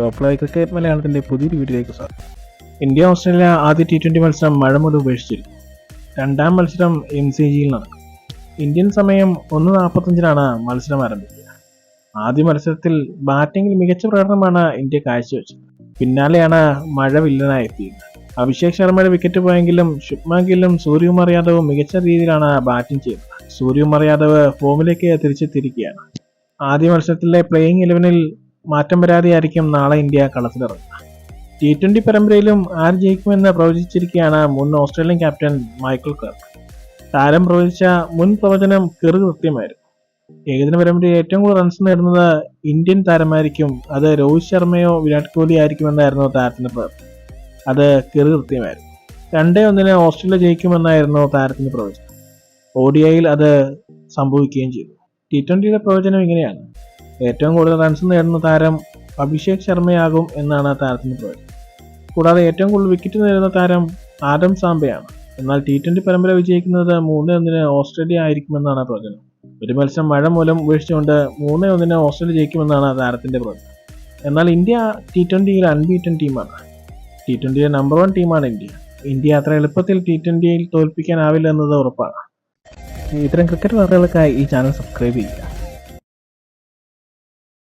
Top live cricket മലയാളത്തിന്റെ പുതിയൊരു വീഡിയോയിലേക്ക് സ്വാഗതം. ഇന്ത്യ ഓസ്ട്രേലിയ ആദ്യ ടി ട്വന്റി മത്സരം മഴ മുതൽ ഉപേക്ഷിച്ചിരുന്നു. രണ്ടാം മത്സരം എം സി ജിയിൽ നടക്കും ഇന്ത്യൻ സമയം ഒന്ന് നാൽപ്പത്തഞ്ചിനാണ് മത്സരം ആരംഭിക്കുക. ആദ്യ മത്സരത്തിൽ ബാറ്റിംഗിൽ മികച്ച പ്രകടനമാണ് ഇന്ത്യ കാഴ്ചവെച്ചത്. പിന്നാലെയാണ് മഴ വില്ലനായി എത്തിയത് അഭിഷേക് ശർമ്മയുടെ വിക്കറ്റ് പോയെങ്കിലും ശുഭ്മാൻ ഗില്ലും സൂര്യകുമാർ യാദവും മികച്ച രീതിയിലാണ് ബാറ്റിംഗ് ചെയ്തത് സൂര്യകുമാർ യാദവ് ഫോമിലേക്ക് തിരിച്ചെത്തിയിരിക്കുകയാണ്. ആദ്യ മത്സരത്തിലെ പ്ലേയിങ് ഇലവനിൽ മാറ്റം വരാതെയായിരിക്കും നാളെ ഇന്ത്യ കളത്തിലിറങ്ങുക. ടി ട്വന്റി പരമ്പരയിലും ആര് ജയിക്കുമെന്ന് പ്രവചിച്ചിരിക്കുകയാണ് മുൻ ഓസ്ട്രേലിയൻ ക്യാപ്റ്റൻ മൈക്കിൾ കർക്ക് താരം പ്രവചിച്ച മുൻ പ്രവചനം കെറു കൃത്യമായിരുന്നു ഏകദിന പരമ്പരയിൽ ഏറ്റവും കൂടുതൽ റൺസ് നേടുന്നത് ഇന്ത്യൻ താരമായിരിക്കും. അത് രോഹിത് ശർമ്മയോ വിരാട് കോഹ്ലി ആയിരിക്കുമെന്നായിരുന്നു താരത്തിന്റെ പ്രവചനം. അത് കെറു കൃത്യമായിരുന്നു രണ്ടേ ഒന്നിന് ഓസ്ട്രേലിയ ജയിക്കുമെന്നായിരുന്നു താരത്തിന്റെ പ്രവചനം. ഒഡിഐയിൽ അത് സംഭവിക്കുകയും ചെയ്തു. ടി ട്വന്റിയുടെ പ്രവചനം ഇങ്ങനെയാണ്. ഏറ്റവും കൂടുതൽ റൺസ് നേടുന്ന താരം അഭിഷേക് ശർമ്മയാകും എന്നാണ് താരത്തിന് പ്രവചനം. കൂടാതെ ഏറ്റവും കൂടുതൽ വിക്കറ്റ് നേടുന്ന താരം ആദം സാംബയാണ്. എന്നാൽ ടി ട്വന്റി പരമ്പര വിജയിക്കുന്നത് മൂന്ന് ഒന്നിന് ഓസ്ട്രേലിയ ആയിരിക്കുമെന്നാണ് പ്രവചനം. ഒരു മത്സരം മഴ മൂലം ഉപേക്ഷിച്ചുകൊണ്ട് മൂന്ന് ഒന്നിന് ഓസ്ട്രേലിയ ജയിക്കുമെന്നാണ് താരത്തിന്റെ പ്രവചനം. എന്നാൽ ഇന്ത്യ ടി ട്വന്റിയിൽ അൺബീറ്റൻ ടീമാണ് ടി ട്വന്റിയുടെ നമ്പർ വൺ ടീമാണ് ഇന്ത്യ. ഇന്ത്യ അത്ര എളുപ്പത്തിൽ ടി ട്വന്റിയിൽ തോൽപ്പിക്കാനാവില്ല എന്നത് ഉറപ്പാണ്. ഇത്തരം ക്രിക്കറ്റ് വാർത്തകൾക്കായി ഈ ചാനൽ സബ്സ്ക്രൈബ് ചെയ്യുക.